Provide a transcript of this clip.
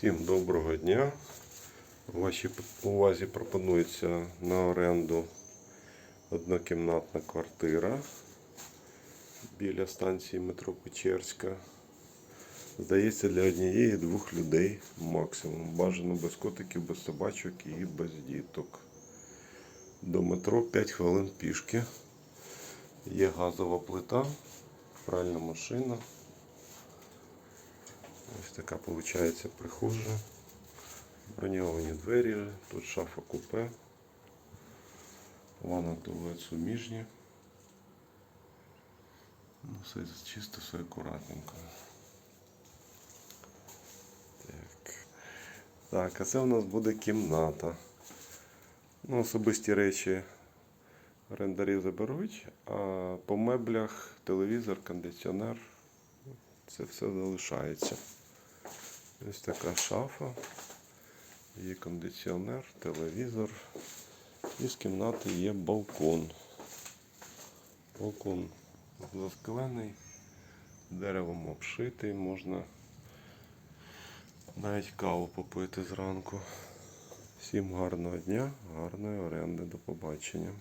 Всім доброго дня. Вашій увазі пропонується на оренду однокімнатна квартира біля станції метро Печерська. Здається, для однієї двох людей максимум. Бажано без котиків, без собачок і без діток. До метро 5 хвилин пішки. Є газова плита, пральна машина. Така виходить прихожа. Броньовані двері, тут шафа купе. Ванна туалет суміжні. Ну, все чисто, все акуратненько. Так. Так, а це у нас буде кімната. Ну, особисті речі орендарі заберуть, а по меблях телевізор, кондиціонер. Це все залишається. Ось така шафа. Є кондиціонер, телевізор. І з кімнати є балкон. Балкон засклений, деревом обшитий, можна навіть каву попити зранку. Всім гарного дня, гарної оренди, до побачення.